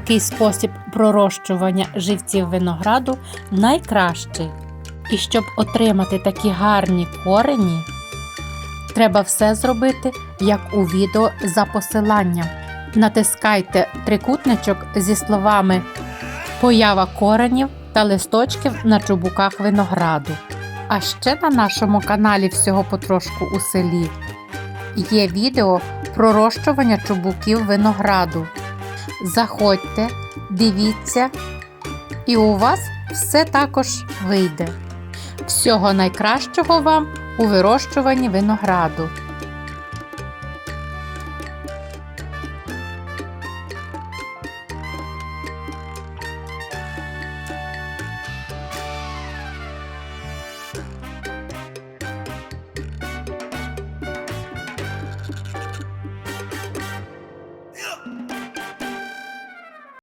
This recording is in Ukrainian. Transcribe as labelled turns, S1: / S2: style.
S1: такий спосіб пророщування живців винограду найкращий. І щоб отримати такі гарні корені, треба все зробити, як у відео за посиланням. Натискайте трикутничок зі словами Поява коренів та листочків на чубуках винограду. А ще на нашому каналі всього потрошку у селі є відео про розчування чубуків винограду. Заходьте, дивіться, і у вас все також вийде. Всього найкращого вам у вирощуванні винограду.